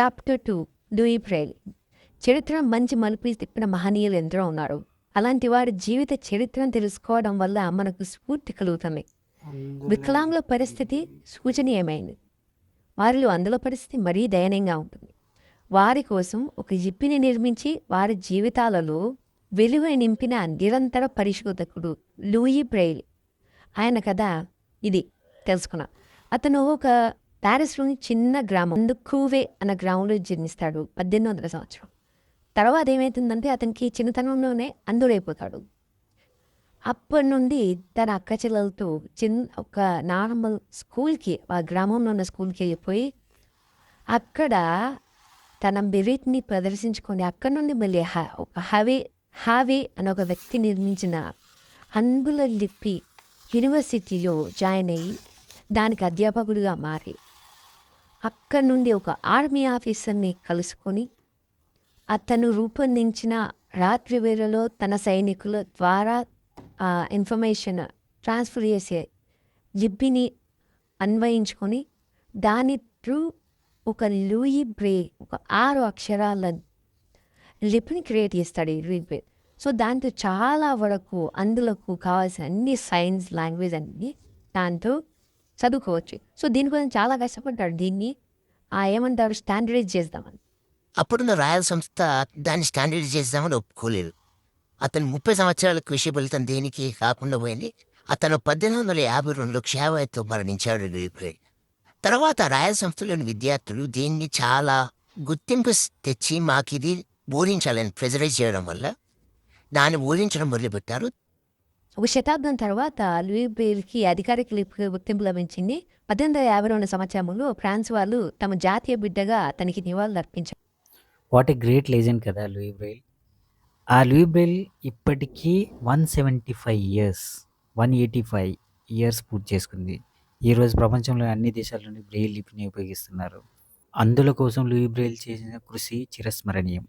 Chapter two Louis ప్రేల్ చరిత్ర మంచి మలుపు తిప్పిన మహనీయులు ఎందరో ఉన్నారు. అలాంటి వారి జీవిత చరిత్రను తెలుసుకోవడం వల్ల మనకు స్ఫూర్తి కలుగుతుంది. వికలాంగుల పరిస్థితి సూచనీయమైనది వారిలో అందుల పరిస్థితి మరీ దయనీయంగా ఉంటుంది. వారి కోసం ఒక జిప్పిని నిర్మించి వారి జీవితాలలో వెలుగు నింపిన నిరంతర పరిశోధకుడు లూయి బ్రెయిల్. ఆయన కథ ఇది. తెలుసుకున్నా. అతను ఒక ప్యారిస్లోని చిన్న గ్రామం కూవే అన్న గ్రామంలో జన్మిస్తాడు పద్దెనిమిది వందల సంవత్సరం. తర్వాత ఏమవుతుందంటే అతనికి చిన్నతనంలోనే అందుడైపోతాడు అప్పటి నుండి తన అక్క చెల్లెలతో చిన్న ఒక నార్మల్ స్కూల్కి ఆ గ్రామంలో ఉన్న స్కూల్కి వెళ్ళిపోయి అక్కడ తన మెరిట్ని ప్రదర్శించుకొని అక్కడ నుండి మళ్ళీ హ- ఒక హవే హావే అని ఒక వ్యక్తి నిర్మించిన అంబుల లిపి యూనివర్సిటీలో జాయిన్ అయ్యి దానికి అధ్యాపకుడిగా మారి అక్కడి నుండి ఒక ఆర్మీ ఆఫీసర్ని కలుసుకొని అతను రూపొందించిన రాత్రి వేళలో తన సైనికుల ద్వారా ఇన్ఫర్మేషన్ ట్రాన్స్ఫర్ చేసే జిబ్బిని అన్వయించుకొని దాని త్రూ ఒక లూయి బ్రే ఒక ఆరు అక్షరాల లిపిని క్రియేట్ చేస్తాడు ఈ బ్రే. సో దాంతో చాలా వరకు అందులకు కావాల్సిన అన్ని సైన్స్ లాంగ్వేజ్ అన్ని దాంతో చదువుకోవచ్చు. సో దీని గురించి చాలా కష్టపడ్డాడు. దీన్ని ఆ ఏమంటారు స్టాండర్డైజ్ చేద్దామని. అప్పుడున్న రాయల్ సంస్థ దాన్ని స్టాండర్డ్ చేద్దామని ఒప్పుకోలేదు. అతను ముప్పై సంవత్సరాల కృషి ఫలితం దేనికి కాకుండా పోయింది. అతను పద్దెనిమిది వందల యాభై రెండులో క్షయవాయుతో మరణించాడు తర్వాత రాయల్ సంస్థలోని విద్యార్థులు దీన్ని చాలా గుర్తింపు తెచ్చి తెచ్చి మాకిది బోధించాలని ప్రెజరైజ్ చేయడం వల్ల దాన్ని బోధించడం మొదలుపెట్టారు. ఒక శతాబ్దం తర్వాత లూయి బ్రేల్కి అధికారిక లిపి గుర్తింపు లభించింది. పద్దెనిమిది వందల యాభై రెండు సంవత్సరంలో ఫ్రాన్స్ వాళ్ళు తమ జాతీయ బిడ్డగా తనకి నివాళులు అర్పించారు. వాట్ ఏ గ్రేట్ లెజెండ్ కదా లూయి బ్రెయిల్ ఆ లూయి బ్రెయిల్ ఇప్పటికీ one seventy five years one eighty five years పూర్తి చేసుకుంది. ఈరోజు ప్రపంచంలో అన్ని దేశాల్లోని బ్రెయిల్ లిపిని ఉపయోగిస్తున్నారు. అందుల కోసం లూయి బ్రెయిల్ చేసిన కృషి చిరస్మరణీయం.